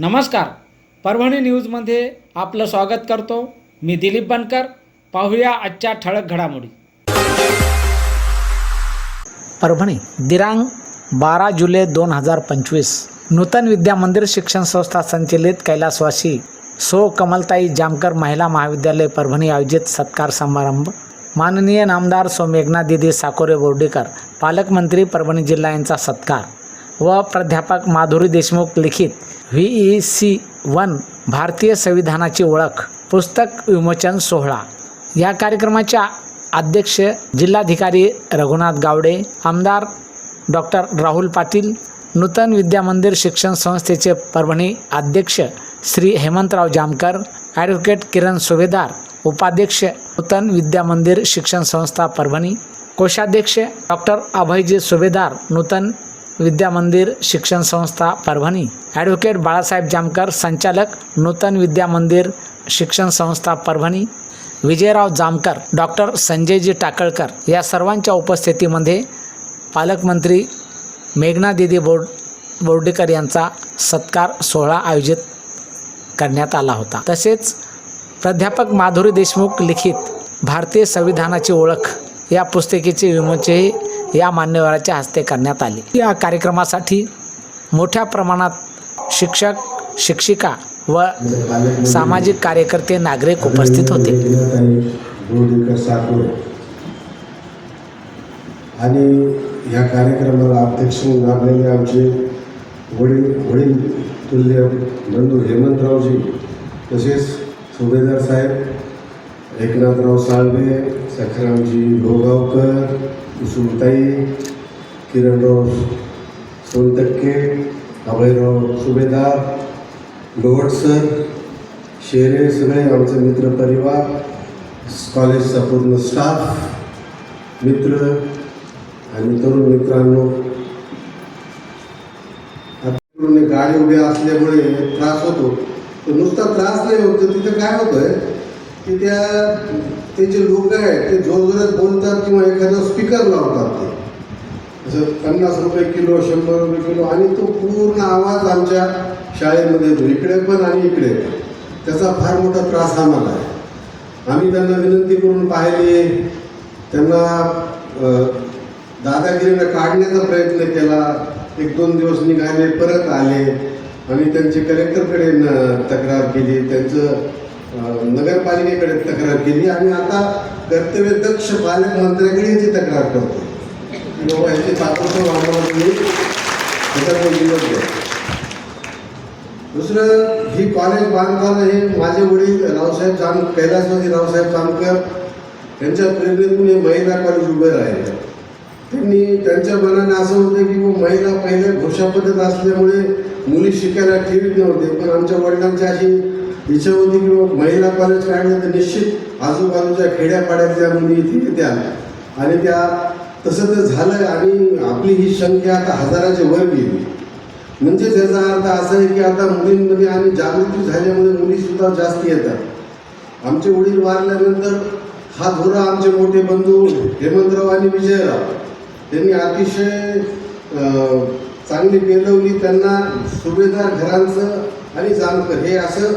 नमस्कार. परभणी न्यूजमध्ये आपलं स्वागत करतो. मी दिलीप बनकर. पाहूया आजच्या ठळक घडामोडी. परभणी दिरांग बारा जुलै दोन हजार पंचवीस. नूतन विद्या मंदिर शिक्षण संस्था संचलित कैलासवासी सो कमलताई जामकर महिला महाविद्यालय परभणी आयोजित सत्कार समारंभ. माननीय नामदार सो मेघना दिदी साकोरे बोर्डीकर पालकमंत्री परभणी जिल्हा यांचा सत्कार. व प्राध्यापक माधुरी देशमुख लिखित व्ही ई सी वन भारतीय संविधानाची ओळख पुस्तक विमोचन सोहळा. या कार्यक्रमाच्या अध्यक्ष जिल्हाधिकारी रघुनाथ गावडे आमदार डॉक्टर राहुल पाटील नूतन विद्या मंदिर शिक्षण संस्थेचे परभणी अध्यक्ष श्री हेमंतराव जामकर ॲडव्होकेट किरण सुभेदार उपाध्यक्ष नूतन विद्या मंदिर शिक्षण संस्था परभणी कोषाध्यक्ष डॉक्टर अभयजी सुभेदार नूतन विद्या मंदिर शिक्षण संस्था परभणी. ॲडव्होकेट बाळासाहेब जामकर संचालक नूतन विद्या मंदिर शिक्षण संस्था परभणी. विजयराव जामकर डॉक्टर संजयजी टाकळकर या सर्वांच्या उपस्थितीमध्ये पालकमंत्री मेघना दिदी बोर्ड बोर्डेकर यांचा सत्कार सोहळा आयोजित करण्यात आला होता. तसेच प्राध्यापक माधुरी देशमुख लिखित भारतीय संविधानाची ओळख या पुस्तिकेचे विमोचनही या मान्यवराच्या हस्ते करण्यात आले. या कार्यक्रमासाठी मोठ्या प्रमाणात शिक्षक शिक्षिका व सामाजिक कार्यकर्ते नागरिक उपस्थित होते. आणि या कार्यक्रमाला अध्यक्ष लाभलेले आमचे वडील वडील तुल्य बंधू हेमंतरावजी तसेच सुभेदार साहेब एकनाथराव साळवे सखरामजी लोगावकर कुसुमताई किरणराव सोनटक्के अभयराव सुभेदार लोवट सर शेरे सगळे आमचे मित्रपरिवार कॉलेजचा पूर्ण स्टाफ मित्र आणि तरुण मित्रांनो पूर्ण गाडी उभी असल्यामुळे त्रास होतो. तर नुसता त्रास नाही होत तिथं काय होतंय? की त्या ते जे लोक आहेत ते जोरजोरात बोलतात किंवा एखादा स्पीकर लावतात ते. असं पन्नास रुपये किलो शंभर रुपये किलो आणि तो पूर्ण आवाज आमच्या शाळेमध्ये येतो. इकडे पण आणि इकडे पण. त्याचा फार मोठा त्रास आम्हाला आहे. आम्ही त्यांना विनंती करून पाहिली. त्यांना दादागिरीनं काढण्याचा प्रयत्न केला. एक दोन दिवस निघाले परत आले. आणि त्यांचे कलेक्टरकडे न- तक्रार केली. त्यांचं नगरपालिकेकडे तक्रार केली आणि आता कर्तव्य दक्ष पालकमंत्र्याकडे याची तक्रार करतो. बाबा याची तात्पुरतं आम्हाला दुसरं ही कॉलेज बांधताना हे माझे वडील रावसाहेब जाम कैलासवासी रावसाहेब जामकर त्यांच्या प्रेरणेतून हे महिला कॉलेज उभे राहिले. त्यांनी त्यांच्या मनाने असं होतं की बुवा महिला पहिल्या घोषा पद्धत असल्यामुळे मुली शिकायला ठेवीत नव्हते. पण आमच्या वडिलांची अशी इच्छा होती की महिला कॉलेज काढलं तर निश्चित आजूबाजूच्या खेड्यापाड्यातल्या मुली इथे येत्या आणि त्या तसं तर झालं आणि आपली ही संख्या आता हजाराच्या वर गेली. म्हणजे त्याचा अर्थ असा आहे की आता मुलींमध्ये आणि जागृती झाल्यामुळे मुलीसुद्धा जास्त येतात. आमचे वडील वारल्यानंतर हा धोरा आमचे मोठे बंधू हेमंतराव आणि विजयराव त्यांनी अतिशय चांगली पेलवली त्यांना सुभेदार घरांचं आणि जाणकर. हे असं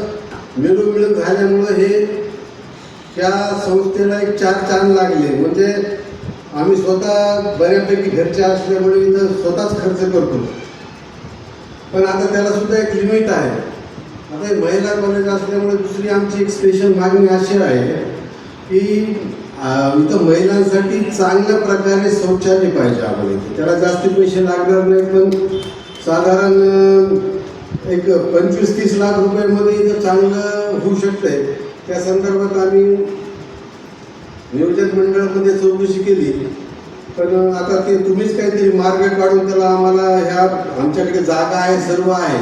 मिळून झाल्यामुळं हे त्या संस्थेला एक चार चांद लागले. म्हणजे आम्ही स्वतः बऱ्यापैकी घरच्या असल्यामुळे इथं स्वतःच खर्च करतो. पण आता त्याला सुद्धा एक लिमिट आहे. आता हे महिला कॉलेज असल्यामुळे दुसरी आमची एक स्पेशल मागणी अशी आहे की इथं महिलांसाठी चांगल्या प्रकारे शौचालय पाहिजे आम्हाला. इथे त्याला जास्त पैसे लागणार नाही पण साधारण एक पंचवीस तीस लाख रुपयामध्ये इथं चांगलं होऊ शकतंय. त्या संदर्भात आम्ही नियोजन मंडळामध्ये चौकशी केली. पण आता ते तुम्हीच काहीतरी मार्ग काढून त्याला आम्हाला ह्या आमच्याकडे जागा आहे सर्व आहे.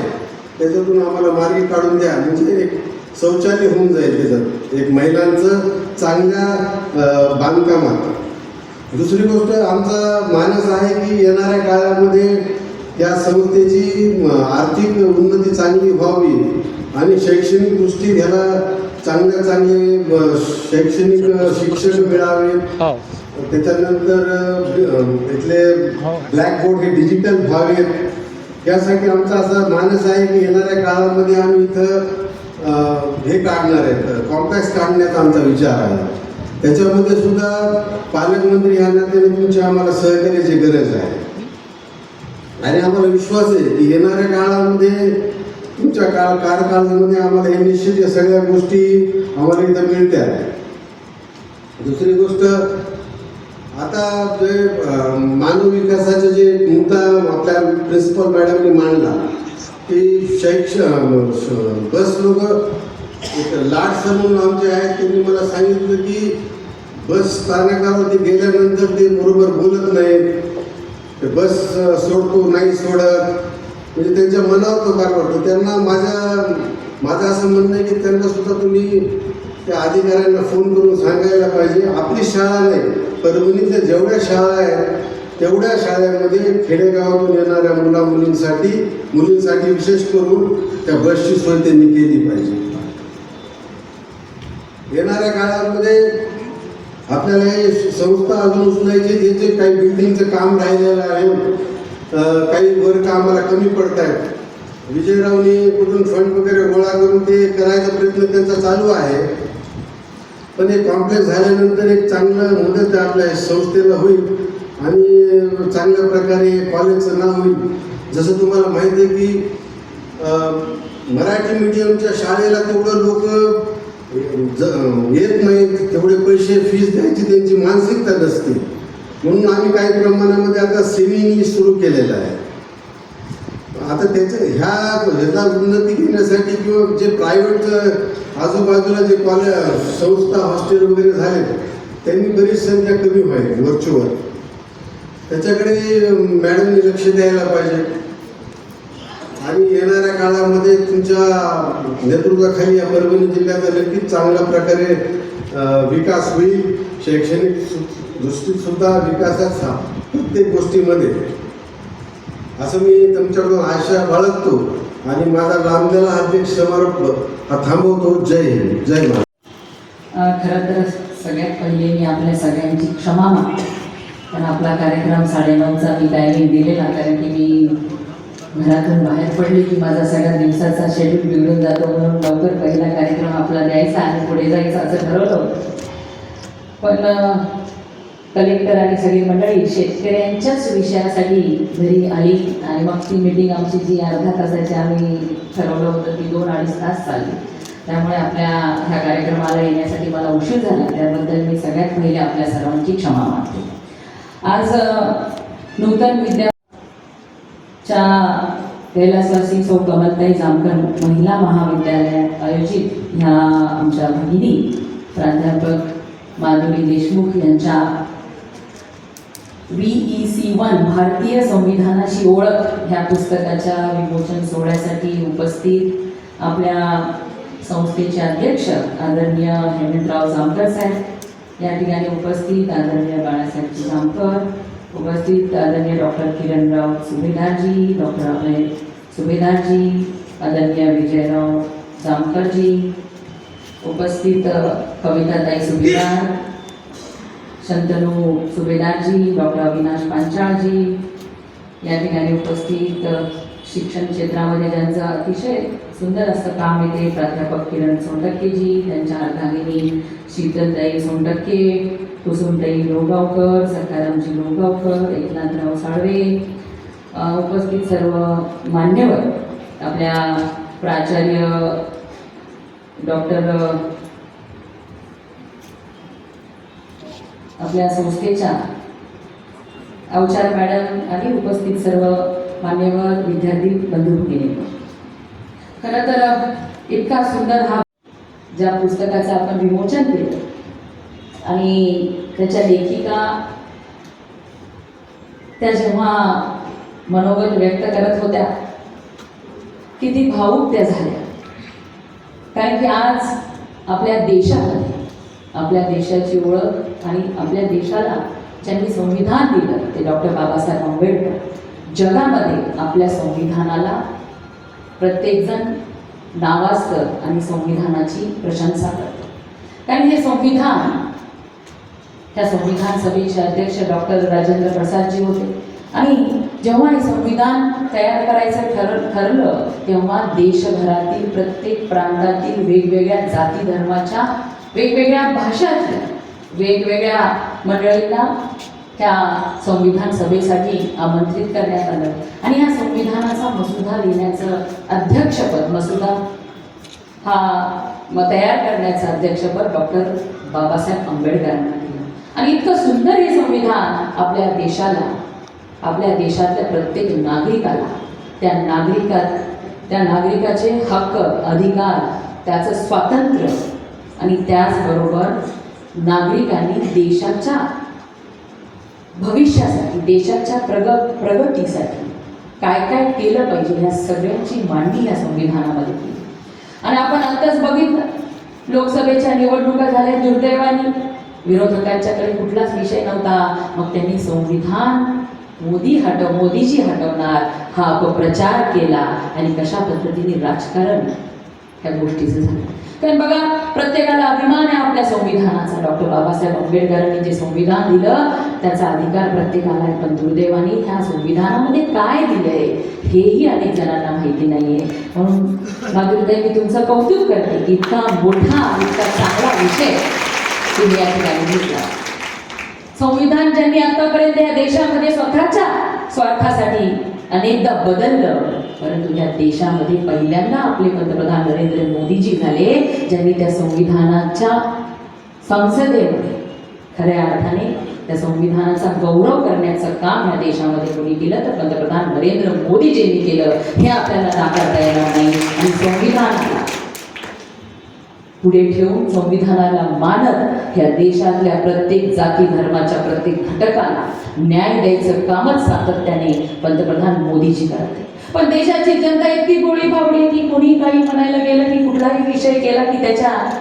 त्याच्यातून आम्हाला मार्ग काढून द्या. म्हणजे एक शौचालय होऊन जाईल त्याच्यात. एक महिलांचं चांगल्या बांधकामात. दुसरी गोष्ट आमचा मानस आहे की येणाऱ्या काळामध्ये या संस्थेची आर्थिक उन्नती चांगली व्हावी आणि शैक्षणिक दृष्टी ह्याला चांगल्या चांगले म, शैक्षणिक शिक्षण मिळावे हो. त्याच्यानंतर इथले हो. ब्लॅकबोर्ड हे डिजिटल व्हावेत. त्यासाठी आमचा असा मानस आहे की येणाऱ्या काळामध्ये आम्ही इथं हे काढणार आहेत. कॉम्प्लेक्स काढण्याचा आमचा विचार आहे. त्याच्यामध्ये सुद्धा पालकमंत्री या नात्याने तुमची आम्हाला सहकार्याची गरज आहे. आणि आम्हाला विश्वास आहे की येणाऱ्या काळामध्ये तुमच्या काळ कार्यकाळामध्ये आम्हाला हे निश्चित या सगळ्या गोष्टी आम्हाला इथं मिळत्या. दुसरी गोष्ट आता जे मानव विकासाचे जे मुद्दा आपल्या प्रिन्सिपल मॅडमने मांडला की शैक्ष बस लोक एक लाट सर म्हणून आमचे आहेत त्यांनी मला सांगितलं की बस स्थानकावरती गेल्यानंतर ते बरोबर बोलत नाहीत. ते बस सोडतो नाही सोडत. म्हणजे त्यांच्या मनावर तो कार पडतो. त्यांना माझ्या माझं असं म्हणणं आहे की त्यांना सुद्धा तुम्ही त्या अधिकाऱ्यांना फोन करून सांगायला पाहिजे. आपली शाळा नाही परभणीतल्या जेवढ्या शाळा आहेत तेवढ्या शाळेमध्ये खेडेगावातून येणाऱ्या मुला मुलींसाठी मुलींसाठी विशेष करून त्या बसची सोय त्यांनी केली पाहिजे. येणाऱ्या काळामध्ये आपल्याला हे संस्था अजून उचलायची जे जे काही बिल्डिंगचं काम राहिलेलं आहे काही वर्क आम्हाला कमी पडत आहेत विजयरावनी कुठून फंड वगैरे गोळा करून ते करायचा प्रयत्न त्यांचा चालू आहे. पण हे कॉम्प्लेक्स झाल्यानंतर एक चांगलं मदत आपल्या संस्थेला होईल आणि चांगल्या प्रकारे कॉलेजचं नाव होईल. जसं तुम्हाला माहिती आहे की मराठी मीडियमच्या शाळेला तेवढं लोक येत नाहीत तेवढे पैसे फीज द्यायची त्यांची मानसिकता नसते. म्हणून आम्ही काही प्रमाणामध्ये आता सेमी सुरू केलेलं आहे. आता त्याच्या ह्या ह्याचा उन्नती घेण्यासाठी किंवा जे प्रायव्हेट आजूबाजूला जे कॉलेज संस्था हॉस्टेल वगैरे झाले त्यांनी बरीच संख्या कमी व्हायची व्हर्च्युअल त्याच्याकडे मॅडमनी लक्ष द्यायला पाहिजे. आणि येणाऱ्या काळामध्ये तुमच्या नेतृत्वाखाली या परभणी जिल्ह्याचा नक्कीच चांगल्या प्रकारे विकास होईल. शैक्षणिक दृष्टीतसुद्धा विकासात प्रत्येक गोष्टीमध्ये. असं मी तुमच्याकडून आशा बाळगतो. आणि माझा लांबलेला अध्यक्ष समारोप हा थांबवतो. जय हिंद. जय महाराज खरं तर सगळ्यात पहिले मी आपल्या सगळ्यांची क्षमा मागतो. कारण आपला कार्यक्रम साडेनऊचा मी टायमिंग दिलेला कारण की मी घरातून बाहेर पडले की माझा सगळ्या दिवसाचा शेड्यूल बिघडून जातो म्हणून लवकर पहिला कार्यक्रम आपला द्यायचा आणि पुढे जायचा असं ठरवलं पण कलेक्टर आणि सगळी मंडळी शेतकऱ्यांच्याच विषयासाठी घरी आली आणि मग ती मिटिंग आमची जी अर्धा तासाची आम्ही ठरवलं होतं ती दोन अडीच तास चालली. त्यामुळे आपल्या ह्या कार्यक्रमाला येण्यासाठी मला उशीर झाला. त्याबद्दल मी सगळ्यात पहिले आपल्या सर्वांची क्षमा मागते. आज नूतन विद्या च्या कैलासवासी सौ कमलताई जामकर महिला महाविद्यालयात आयोजित ह्या आमच्या भगिनी प्राध्यापक माधुरी देशमुख यांच्या व्ही सी वन भारतीय संविधानाची ओळख ह्या पुस्तकाच्या विमोचन सोहळ्यासाठी उपस्थित आपल्या संस्थेचे अध्यक्ष आदरणीय हेमंतराव जामकर साहेब. या ठिकाणी उपस्थित आदरणीय बाळासाहेब जामकर उपस्थित आदरणीय डॉक्टर किरणराव सुभेदारजी डॉक्टर अभय सुभेदारजी आदरणीय विजयराव जामकरजी उपस्थित कविताताई सुभेदार शंतनू सुभेदारजी डॉक्टर अविनाश पांचाळजी या ठिकाणी उपस्थित शिक्षण क्षेत्रामध्ये ज्यांचं अतिशय सुंदर असं काम आहे ते प्राध्यापक किरण सोनटक्केजी त्यांच्या अर्धांगिनी शीतलताई सोनटक्के कुसुमताई लोगावकर सखारामजी लोगावकर एकनाथराव साळवे उपस्थित सर्व मान्यवर आपल्या प्राचार्य डॉक्टर आपल्या संस्थेच्या अवचार मॅडम आणि उपस्थित सर्व मान्यवर विद्यार्थी बंधू भगिनी खरं तर इतका सुंदर हा ज्या पुस्तकाचं आपण विमोचन केलं आणि त्याच्या लेखिका त्या जेव्हा मनोगत व्यक्त करत होत्या किती भावूक त्या झाल्या. कारण की आज आपल्या देशामध्ये आपल्या देशाची ओळख आणि आपल्या देशाला ज्यांनी संविधान दिलं ते डॉक्टर बाबासाहेब आंबेडकर जगामध्ये आपल्या संविधानाला प्रत्येकजण नावाजतं आणि संविधानाची प्रशंसा करतो. कारण हे संविधान त्या संविधान सभेचे अध्यक्ष डॉक्टर राजेंद्र प्रसादजी होते. आणि जेव्हा हे संविधान तयार करायचं ठर ठरलं तेव्हा देशभरातील प्रत्येक प्रांतातील वेगवेगळ्या जाती धर्माच्या वेगवेगळ्या भाषातल्या वेगवेगळ्या मंडळींना त्या संविधान सभेसाठी आमंत्रित करण्यात आलं. आणि या संविधानाचा मसुदा लिहिण्याचं अध्यक्षपद मसुदा हा म तयार करण्याचं अध्यक्षपद डॉक्टर बाबासाहेब आंबेडकरांना. आणि इतकं सुंदर हे संविधान आपल्या देशाला आपल्या देशातल्या प्रत्येक नागरिकाला त्या नागरिकात त्या नागरिकाचे हक्क अधिकार त्याचं स्वातंत्र्य आणि त्याचबरोबर नागरिकांनी देशाच्या भविष्यासाठी देशाच्या प्रग प्रगतीसाठी काय काय केलं पाहिजे ह्या सगळ्यांची मांडणी या संविधानामध्ये केली. आणि आपण आताच बघितलं लोकसभेच्या निवडणुका झाल्या दुर्दैवाने विरोधकांच्याकडे कुठलाच विषय नव्हता. मग त्यांनी संविधान मोदी हटव मोदीजी हटवणार. हा अपप्रचार केला. आणि कशा पद्धतीने राजकारण ह्या गोष्टीचं झालं. कारण बघा प्रत्येकाला अभिमान आहे आपल्या संविधानाचा. डॉक्टर बाबासाहेब आंबेडकरांनी जे संविधान दिलं त्याचा अधिकार प्रत्येकाला आहे. पण दुर्दैवाने ह्या संविधानामध्ये काय दिलंय हेही अनेक जणांना माहिती नाहीये. म्हणून माधुरीताई मी तुमचं कौतुक करते. की इतका मोठा इतका चांगला विषय तुम्ही या ठिकाणी घेतला. संविधान ज्यांनी आतापर्यंत या देशामध्ये स्वतःच्या स्वार्थासाठी अनेकदा बदललं परंतु या देशामध्ये पहिल्यांदा आपले पंतप्रधान नरेंद्र मोदीजी झाले ज्यांनी त्या संविधानाच्या संसदेमध्ये खऱ्या अर्थाने त्या संविधानाचा गौरव करण्याचं काम या देशामध्ये कोणी केलं तर पंतप्रधान नरेंद्र मोदीजींनी केलं. हे आपल्याला नाकारता येणार नाही. आणि संविधानाला पुढे ठेवून संविधानाला मानत ह्या देशातल्या प्रत्येक जाती धर्माच्या प्रत्येक घटकाला न्याय द्यायचं कामच सातत्याने पंतप्रधान मोदीजी करते पण देशाची जनता इतकी गोळी भावडी की कोणी काही म्हणायला गेलं की कुठलाही विषय केला की त्याच्यामागे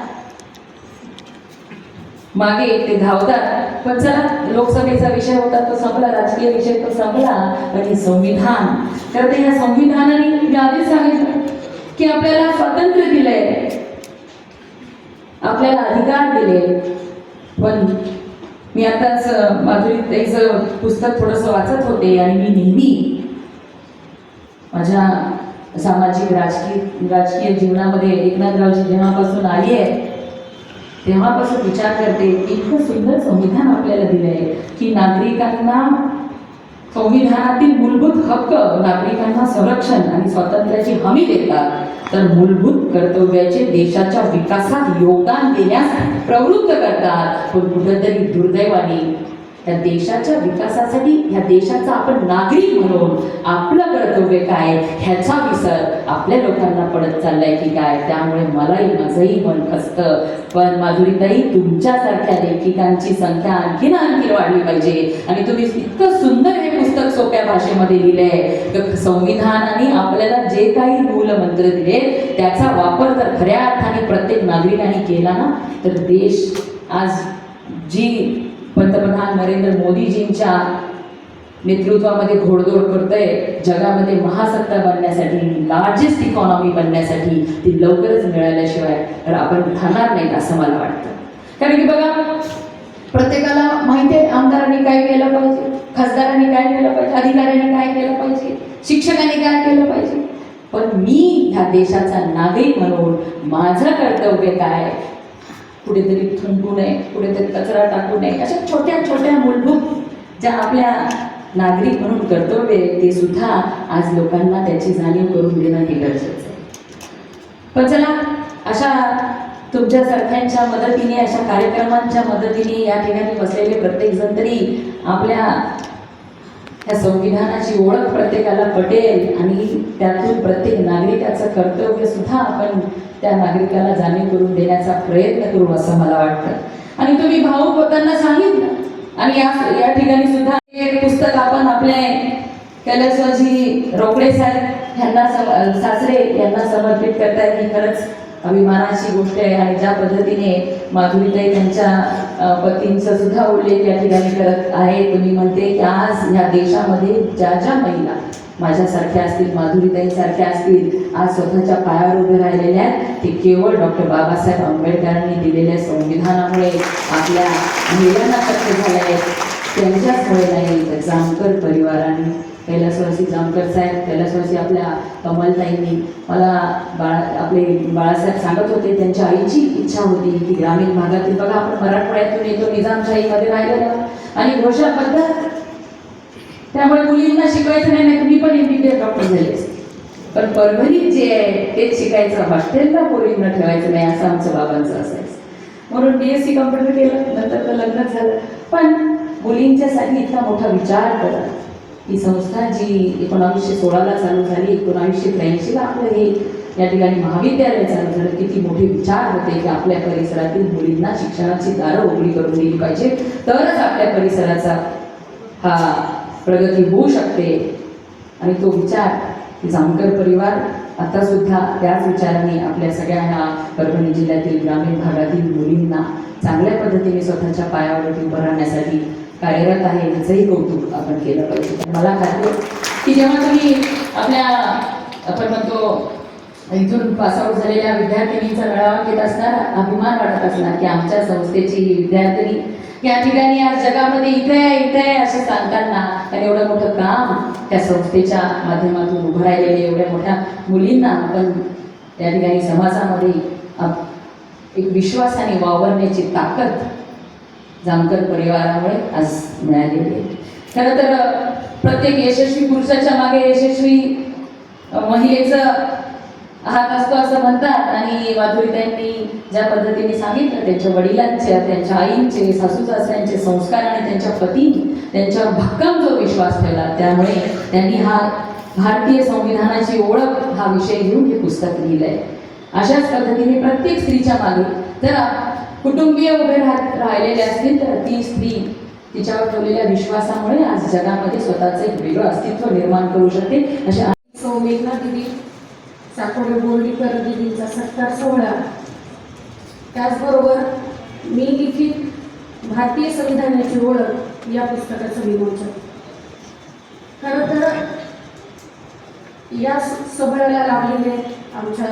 ते धावतात. पण चला लोकसभेचा विषय होता तो संपला राजकीय विषय तो संपला पण हे संविधान तर या संविधानाने मी आधीच सांगितलं की आपल्याला स्वातंत्र्य दिलंय. आपल्याला अधिकार दिले. पण मी आताच माधुरी ताईचं पुस्तक थोडंसं वाचत होते आणि मी नेहमी माझ्या सामाजिक राजकीय राजकीय जीवनामध्ये एकनाथरावजी जेव्हापासून आली आहे तेव्हापासून विचार करते इतकं सुंदर संविधान आपल्याला दिलं आहे की नागरिकांना संविधानातील मूलभूत हक्क नागरिकांना संरक्षण आणि स्वातंत्र्याची हमी देतात. तर मूलभूत कर्तव्याचे देशाच्या विकासात योगदान देण्यास प्रवृत्त करतात. पण कुठेतरी दुर्दैवाने त्या देशाच्या विकासासाठी ह्या देशाचा आपण नागरिक म्हणून आपलं कर्तव्य काय? ह्याचा विसर आपल्या लोकांना पडत चाललाय की काय? त्यामुळे मलाही माझंही मन खसतं. पण माधुरीताई तुमच्यासारख्या लेखिकांची संख्या आणखीन आणखी वाढली पाहिजे. आणि तुम्ही इतकं सुंदर सोप्या भाषेमध्ये लिहिलंय. संविधानाने आपल्याला जे काही मूलमंत्र दिले त्याचा वापर जर खऱ्या अर्थाने प्रत्येक नागरिकाने केला ना? तर देश आज जी पंतप्रधान नरेंद्र मोदीजींच्या नेतृत्वामध्ये घोडदौड करतोय जगामध्ये महासत्ता बनण्यासाठी लार्जेस्ट इकॉनॉमी बनण्यासाठी ती लवकरच मिळाल्याशिवाय तर आपण राहणार नाही असं मला वाटतं. कारण की बघा प्रत्येकाला माहिती आहे आमदारांनी काय केलं पाहिजे खासदारांनी काय केलं पाहिजे अधिकाऱ्यांनी काय केलं पाहिजे शिक्षकांनी काय केलं पाहिजे. पण मी ह्या देशाचा नागरिक म्हणून माझं कर्तव्य काय? कुठेतरी थुंकू नये कुठेतरी कचरा टाकू नये अशा छोट्या छोट्या मूलभूत ज्या आपल्या नागरिक म्हणून कर्तव्य आहे ते सुद्धा आज लोकांना त्याची जाणीव करून देणं हे गरजेचं आहे. पण चला अशा तुमच्यासारख्यांच्या मदतीने अशा कार्यक्रमांच्या मदतीने या ठिकाणी बसलेले प्रत्येकजण तरी आपल्या त्या संविधानाची ओळख प्रत्येकाला पटेल आणि त्यातून प्रत्येक नागरिकाचं कर्तव्य सुद्धा आपण त्या नागरिकाला जाणीव करून देण्याचा प्रयत्न करू असं मला वाटतं. आणि तुम्ही भाऊक होताना सांगितलं. आणि या या ठिकाणी सुद्धा एक पुस्तक आपण आपले कैलासवाजी रोकडे साहेब यांना सम सासरे यांना समर्पित करतायत ही खरंच अभिमानाची गोष्ट आहे आणि ज्या पद्धतीने माधुरीताई त्यांच्या पतींचा सुद्धा उल्लेख या ठिकाणी करत आहे तुम्ही म्हणते की आज ह्या देशामध्ये ज्या ज्या महिला माझ्यासारख्या असतील माधुरीताईंसारख्या असतील आज स्वतःच्या पायावर उभे राहिलेल्या आहेत ते केवळ डॉक्टर बाबासाहेब आंबेडकरांनी दिलेल्या संविधानामुळे आपल्या महिलांना शक्य झालं आहे त्यांच्याचमुळे नाही तर जामकर परिवाराने कैलासवासी जामकर साहेब कैलासवासी आपल्या कमलताईंनी. मला बाळा आपले बाळासाहेब सांगत होते त्यांच्या आईची इच्छा होती की ग्रामीण भागातील बघा आपण मराठवाड्यातून येतो निजामशाहीमध्ये राहिलं आणि घोषाबद्ध त्यामुळे मुलींना शिकवायचं नाही नाही तुम्ही मी पण M B B S doctor झाले पण परभणीत जे आहे तेच शिकायचं हॉस्टेलला पोरींना ठेवायचं नाही असं आमचं बाबांचं असायचं. म्हणून बी एस सी कम्प्युटर केलं नंतर तर लग्नच झालं. पण मुलींच्यासाठी इतका मोठा विचार करा. ही संस्था जी एकोणावीसशे सोळाला चालू झाली एकोणावीसशे त्र्याऐंशीला आपलं हे या ठिकाणी महाविद्यालय चालू झालं. किती मोठे विचार होते की आपल्या परिसरातील मुलींना शिक्षणाची दारं उघडी करून दिली पाहिजे. तरच आपल्या परिसराचा हा प्रगती होऊ शकते. आणि तो विचार जामकर परिवार आता सुद्धा त्याच विचाराने आपल्या सगळ्या ह्या परभणी जिल्ह्यातील ग्रामीण भागातील मुलींना चांगल्या पद्धतीने स्वतःच्या पायावरती उभं राहण्यासाठी कार्यरत आहे याचंही कौतुक आपण केलं पाहिजे. मला खात्री की जेव्हा तुम्ही आपल्या आपण म्हणतो इथून पासआउट झालेल्या विद्यार्थिनींचा मेळावा घेत असणार अभिमान वाटत असणार की आमच्या संस्थेची ही विद्यार्थिनी या ठिकाणी आज जगामध्ये इथे आहे इथे आहे असं सांगताना आणि एवढं मोठं काम त्या संस्थेच्या माध्यमातून उभं राहिलेले एवढ्या मोठ्या मुलींना आपण त्या ठिकाणी समाजामध्ये एक विश्वासाने वावरण्याची ताकद जामकर परिवारामुळे आज मिळालेली आहे खरं तर प्रत्येक यशस्वी पुरुषाच्या मागे यशस्वी महिलेचं हात असतो असं म्हणतात. आणि माधुरीताईंनी ज्या पद्धतीने सांगितलं त्यांच्या वडिलांचे त्यांच्या आईंचे सासू सासऱ्यांचे संस्कार आणि त्यांच्या पतीने त्यांच्या भक्कम जो विश्वास ठेवला त्यामुळे त्यांनी हा भारतीय संविधानाची ओळख हा विषय घेऊन हे पुस्तक लिहिलं आहे अशाच पद्धतीने प्रत्येक स्त्रीच्या मागे जर कुटुंबीय उभे राहत राहिलेले असतील तर ती स्त्री तिच्यावर ठेवलेल्या विश्वासामुळे आज जगामध्ये स्वतःचं एक वेगळं अस्तित्व निर्माण करू शकते. अशा सौ मेघना दिदी साकोडे बोर्डीकर दिदींचा सत्कार सोहळा. त्याचबरोबर मी लिखित भारतीय संविधानाची ओळख या पुस्तकाचं विमोचन. खरं तर या सोहळ्याला लाभलेले आमच्या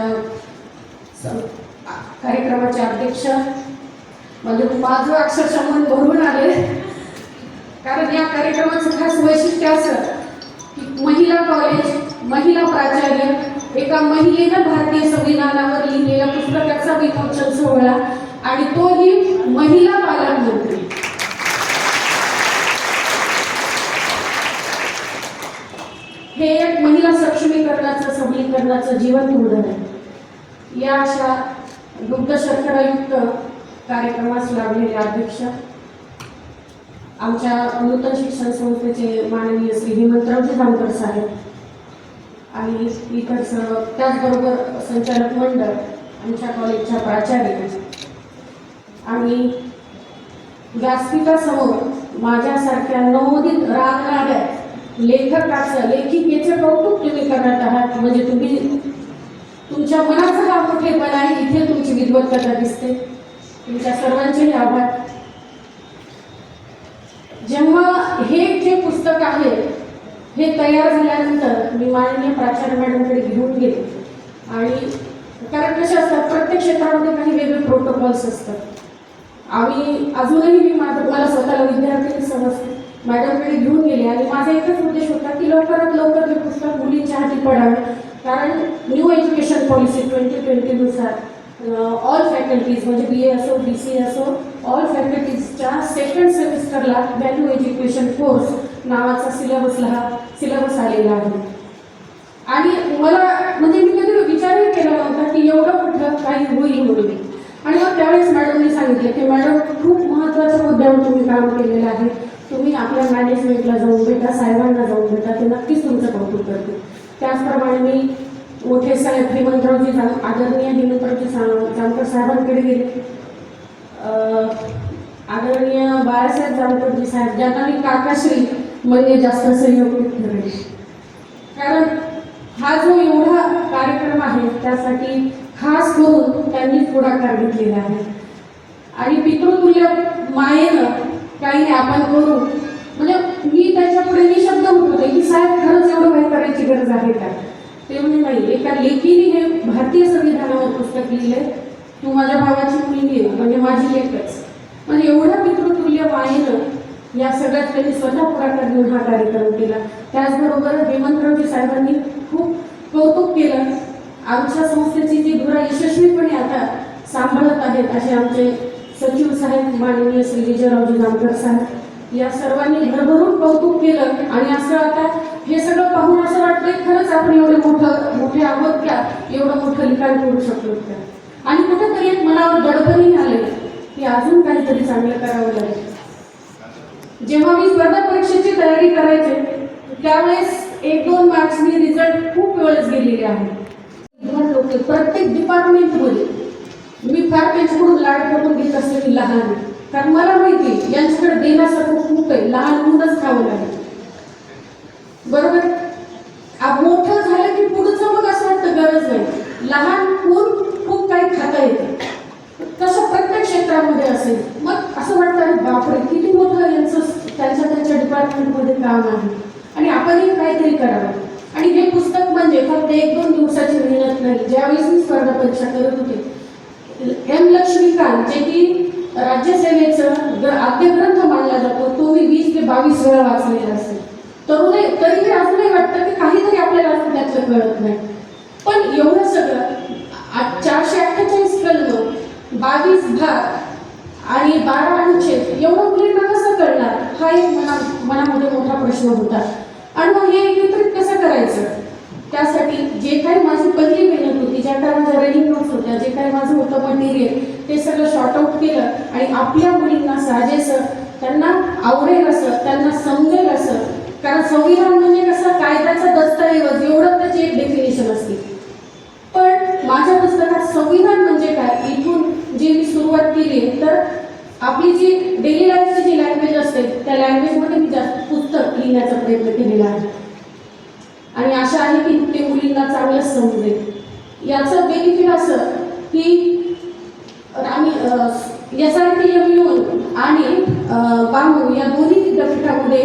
कार्यक्रमाचे अध्यक्ष म्हणजे माझं अक्षरशः मन भरून आले. कारण या कार्यक्रमाचं खास वैशिष्ट्य असं की महिला कॉलेज महिला प्राचार्य एका महिलेनं भारतीय संविधानावर लिहिलेल्या पुस्तकाचा विमोचन सोहळा आणि तोही महिला पालकमंत्री हे एक महिला सक्षमीकरणाचं सबलीकरणाचं जीवन उदाहरण आहे. या अशा दुग्ध शर्करायुक्त कार्यक्रमास लाभलेले अध्यक्ष आमच्या नूतन शिक्षण संस्थेचे माननीय श्री हेमंतरावजी धामकर साहेब आणि इतर सर्व त्याचबरोबर संचालक मंडळ आमच्या कॉलेजच्या प्राचार्य आणि व्यासपीठासमोर माझ्यासारख्या नवोदित रागणाऱ्या लेखकाचं लेखिकेचं कौतुक तुम्ही करत आहात. म्हणजे तुम्ही तुमच्या मनाचा हा मोठेपणा आहे इथे तुमची विद्वत्ता दिसते. तुमच्या सर्वांचेही आभार. जेव्हा हे जे पुस्तक आहे हे तयार झाल्यानंतर मी माननीय प्राचार्य मॅडमकडे घेऊन गेले. आणि कारण कसे असतात प्रत्येक क्षेत्रामध्ये काही वेगळे प्रोटोकॉल्स असतात. आम्ही अजूनही मी माझं मला स्वतःला विद्यार्थी समजते. मॅडमकडे घेऊन गेले आणि माझा एकच उद्देश होता की लवकरात लवकर हे पुस्तक मुलींच्या हाती पडावे. कारण न्यू एज्युकेशन पॉलिसी ट्वेंटी ट्वेंटीनुसार ऑल फॅकल्टीज म्हणजे बी ए असो बी सी असो ऑल फॅकल्टीजच्या सेकंड सेमिस्टरला व्हॅल्यू एज्युकेशन कोर्स नावाचा सिलेबसला हा सिलेबस आलेला आहे. आणि मला म्हणजे मी कधी विचारही केला नव्हता की एवढं कुठलं काही होईल म्हणून. आणि मग त्यावेळेस मॅडमनी सांगितलं की मॅडम खूप महत्त्वाच्या मुद्द्यावर तुम्ही काम केलेलं आहे. तुम्ही आपल्या मॅनेजमेंटला जाऊन भेटा साहेबांना जाऊन भेटा ते नक्कीच तुमचं कौतुक करतील. त्याचप्रमाणे मी मोठे साहेब हेमंतरावजी जाम आदरणीय हेमंतरावजी सा जामकर साहेबांकडे गेले. आदरणीय बाळासाहेब जामकरजी साहेब ज्यांना मी काकाश्री म्हणजे जास्त सहयोग ठरले. कारण हा जो एवढा कार्यक्रम आहे त्यासाठी खास करून त्यांनी पुढाकार घेतलेला आहे. आणि पितृतुल्य मायेनं काही आपण करू म्हणजे मी त्याच्यापुढे निशब्द होत होते की साहेब खरंच एवढं काही करायची गरज आहे का? ते म्हणजे नाही एका लेखीने हे भारतीय संविधानावर पुस्तक लिहिले तू माझ्या भावाची मुलगी आहे म्हणजे माझी लेखच म्हणजे एवढ्या पितृतुल्य पाहिलं या सगळ्यात त्यांनी स्वतः पुढाकार घेऊन हा कार्यक्रम केला. त्याचबरोबर हेमंतरावजी साहेबांनी खूप कौतुक केलं. आमच्या संस्थेची जी धुरा यशस्वीपणे आता सांभाळत आहेत असे आमचे सचिव साहेब माननीय श्री विजयरावजी जामकर साहेब या सर्वांनी भरभरून कौतुक केलं आणि असं आता हे सगळं पाहून असं वाटतंय खरंच आपण एवढं मोठं मोठे आहोत का? एवढं मोठं लिखाण करू शकलो का? आणि कुठेतरी एक मनावर दडपणही आले की अजून काहीतरी चांगलं करावं लागेल. जेव्हा मी स्पर्धा परीक्षेची तयारी करायचे त्यावेळेस एक दोन मार्क्स मी रिझल्ट खूप वेळेस गेलेले आहे प्रत्येक डिपार्टमेंटमध्ये मी फार त्यांच्याकडून लाड करून घेत असलेली लहान आहे. कारण मला माहिती आहे, यांच्याकडे देण्यासारखं खूप आहे लहान मुलंच खावं लागेल. बरोबर? मोठं झालं की पुढचं मग असं वाटतं गरज नाही. लहान खूप खूप काही खाता येते. तसं प्रत्येक क्षेत्रामध्ये असेल. मग असं वाटतं अरे बापरे किती मोठं यांचं त्यांच्या त्यांच्या डिपार्टमेंटमध्ये काम आहे. आणि आपणही काहीतरी करावं. आणि हे पुस्तक म्हणजे फक्त एक दोन दिवसाची मेहनत नाही. ज्यावेळेस मी स्पर्धा परीक्षा करत होते एम लक्ष्मीकांत जे की राज्यसेवेचं आद्यग्रंथ मानला जातो तो मी वीस ते बावीस वेळा वाचलेला असेल. तरुण असं नाही वाटतं की काहीतरी आपल्याला असं त्यातलं कळत नाही. पण एवढं सगळं चारशे अठ्ठेचाळीस कलम बावीस भाग आणि बारा अनुच्छेद एवढं मुलींना कसं कळणार? हा एक मना मनामध्ये मोठा प्रश्न होता. आणि मग हे एकत्रित कसं करायचं? त्यासाठी जे काही माझी पहिली मेहनत होती ज्या काही माझ्या रेडिंग नोट्स होत्या जे काही माझं होतं मटेरियल ते सगळं शॉर्ट आउट केलं आणि आपल्या मुलींना साजेसं त्यांना आवडेल असं त्यांना समजेल असं. कारण संविधान म्हणजे कसं कायद्याचा दस्तऐवज एवढं त्याची एक डेफिनेशन असते. पण माझ्या पुस्तकात संविधान म्हणजे काय? इथून जी मी सुरुवात केली तर आपली जी डेली लाईफची जी लँग्वेज असते त्या लँग्वेजमध्ये मी जास्त पुस्तक लिहिण्याचा प्रयत्न केलेला आहे. आणि आशा आहे की ते मुलींना चांगलं समजेल. याचं बेनिफिट असं की एस आर टी एम मिळून आणि बांबू या दोन्ही विद्यापीठामध्ये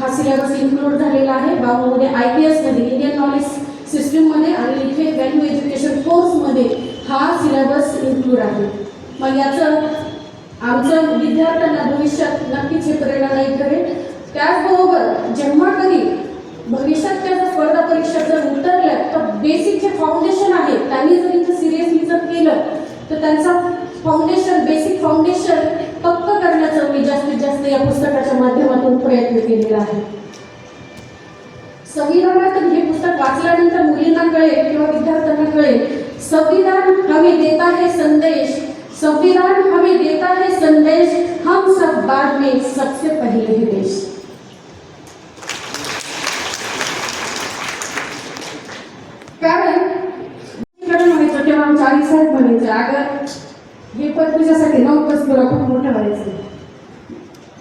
हा सिलेबस इन्क्लूड झालेला आहे. बांबूमध्ये आय पी एसमध्ये इंडियन नॉलेज सिस्टीममध्ये आणि इथे व्हॅल्यू एज्युकेशन कोर्समध्ये हा सिलेबस इन्क्लूड आहे. मग याचं आमचं विद्यार्थ्यांना भविष्यात नक्कीच हे प्रेरणादायी ठरेल. त्याचबरोबर जेव्हा कधी भविष्यात त्याचा स्पर्धा परीक्षा जर उतरल्या तर बेसिक जे फाउंडेशन आहे त्यांनी जर इथं सिरियसली जर केलं तर त्यांचा फाउंडेशन बेसिक फाउंडेशन पक्क करण्याचा मी जास्तीत जास्त या पुस्तकाच्या माध्यमातून प्रयत्न केलेला आहे. संविधानात हे पुस्तक वाचल्यानंतर मुलींना कळेल किंवा विद्यार्थ्यांना कळेल संविधान हमें देता है संदेश संविधान हमें देता है संदेश हम सब बाद में सबसे पहले है देश कारण कारण व्हायचं तेव्हा आमच्या आई साहेब म्हणायचे अगं हे पण तुझ्यासाठी नव्हतंच तुला खूप मोठं व्हायचं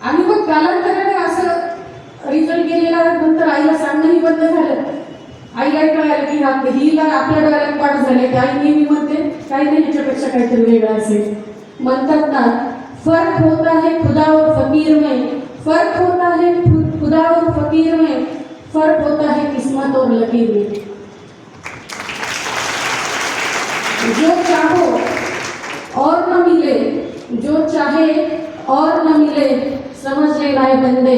आणि मग कालांतराने असं रिझल्ट गेलेला नंतर आईला सांगणंही बंद झालं. आईला कळायला की हा हिला आपल्या डोळ्याला पाठ झाले की आई नेहमी म्हणते काही नाही ह्याच्यापेक्षा काहीतरी वेगळं असेल. म्हणतात ना फर्क होता है खुदा और फकीर में. फर्क होता है खुदावर खुदा और फकीर में. फर्क होता है किस्मत और लकीर में. जो चाहो और न मिले जो चाहे और न मिले समझ ले राय बंदे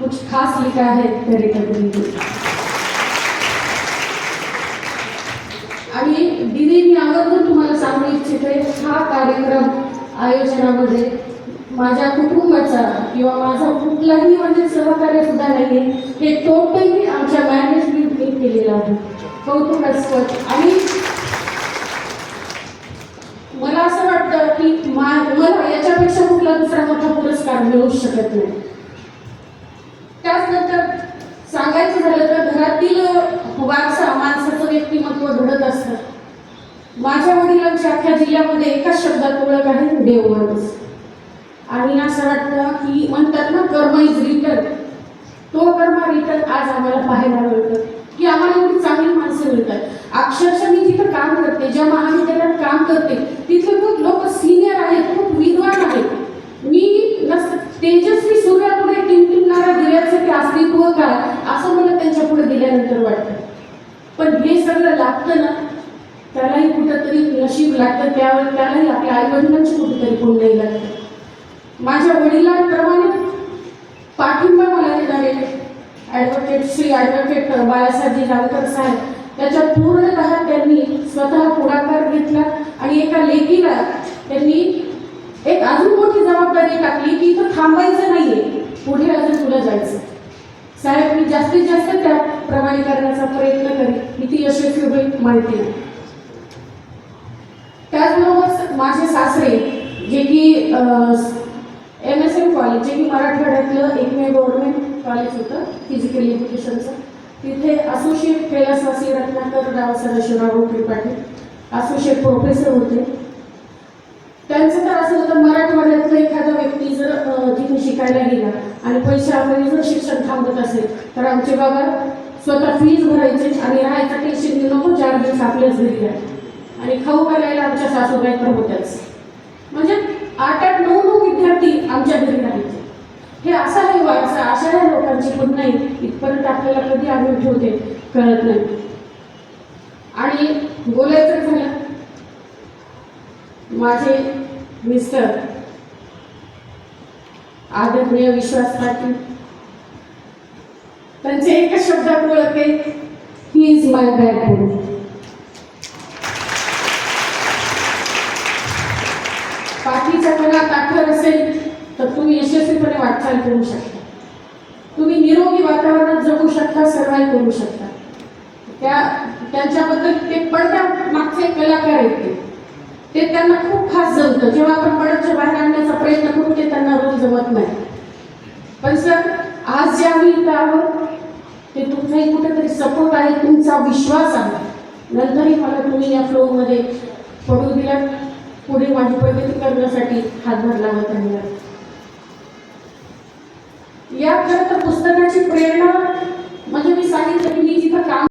कुछ खास लिखा है तेरे कबीर आणि दिदी मी आवर्जून तुम्हाला सांगू इच्छिते हा कार्यक्रम आयोजनामध्ये माझ्या कुटुंबाचा किंवा माझा कुठलाही म्हणजे सहकार्य सुद्धा नाही हे टोटली आमच्या मॅनेजमेंटने केलेलं आहे. कौतुकास्पद. आणि मला असं वाटतं की मा मला याच्यापेक्षा कुठला दुसरा मोठा पुरस्कार मिळू शकत नाही. त्याचनंतर सांगायचं झालं तर घरातील वारसा माणसाचं व्यक्तिमत्व घडत असतं. माझ्या वडिलांची अख्ख्या जिल्ह्यामध्ये एकाच शब्दात ओळख आहे देव आणि असं वाटतं की म्हणतात ना कर्म इज रिटर्न तो कर्म रिटर्न आज आम्हाला पाहायला मिळतं. की आम्हाला एवढी चांगली माणसं मिळतात. अक्षरशः मी तिथं काम करते ज्या महाविद्यालयात काम करते तिथे खूप लोक सिनियर आहेत खूप विद्वान आहेत. मी तेजस्वी सूर्यापुढे टिमटिमणाऱ्या दिव्याचं अस्तित्व काय असं मला त्यांच्या पुढे दिल्यानंतर वाटतं. पण हे सगळं लागतं ना त्यालाही कुठंतरी नशीब लागतं त्यावर त्यालाही आपल्या आईवडिलांची कुठेतरी पुण्याही लागतं. माझ्या वडिलांप्रमाणे पाठिंबा मला देणारे ॲडव्होकेट श्री ॲडव्होकेट बाळासाहेबजी जामकर साहेब त्याच्या पूर्णतः त्यांनी स्वतः पुढाकार घेतला आणि एका लेखीला त्यांनी एक अजून मोठी जबाबदारी टाकली की इथं थांबायचं नाहीये. पुढे अजून तुला जायचं साहेब मी जास्तीत जास्त त्या प्रमाणे करण्याचा प्रयत्न करेन. ती यशस्वी होईल माहिती नाही त्याचबरोबर माझे सासरे जे की एम एस एम कॉलेज जे की मराठवाड्यातलं एकमेव गव्हर्नमेंट कॉलेज होतं फिजिकल एज्युकेशनचं तिथे असोसिएट कैलासवासी रत्नाकर राव सदाशिवराव त्रिपाठी असोसिएट प्रोफेसर होते. त्यांचं तर असं होतं मराठवाड्यातलं एखादा व्यक्ती जर तिथे शिकायला गेला आणि पैशामध्ये जर शिक्षण थांबत असेल तर आमचे बाबा स्वतः फीज भरायचे आणि राहायचं टेन्शन घेऊ नको चार दिवस आपल्याच घरी आहे आणि खाऊ घालायला आमच्या सासूबाई तर होत्याच. म्हणजे आठ आठ नऊ नऊ विद्यार्थी आमच्या घरी राहायचे. हे असा आहे व्हायचं. अशा नाही लोकांची पण नाही. इथपर्यंत आपल्याला कधी आणून ठेवते कळत नाही. आणि बोलायचं झालं? माझे मिस्टर आदरणीय विश्वास पाटील. त्यांचे एकच शब्दात ओळखते ही इज माय बॅकबोन पाठीच्या मनात आठवण असेल तर तुम्ही यशस्वीपणे वाटचाल करू शकता. तुम्ही निरोगी वातावरणात जगू शकता सर्वाईव्ह करू शकता. त्या त्यांच्याबद्दल ते पडद्या मागचे कलाकार आहेत ते. ते त्यांना खूप खास जमतं. जेव्हा आपण पडतच्या बाहेर आणण्याचा प्रयत्न करू ते त्यांना रोज जमत नाही. पण सर आज जे आम्ही इथं आहोत ते तुमचाही कुठेतरी सपोर्ट आहे तुमचा विश्वास आहे. नंतरही मला तुम्ही या फ्लोमध्ये पडू दिला पुढे माझी प्रगती करण्यासाठी हातभार लावत राहिला या खरं तर पुस्तकाची प्रेरणा म्हणजे मी सांगितलं की मी जिथं काम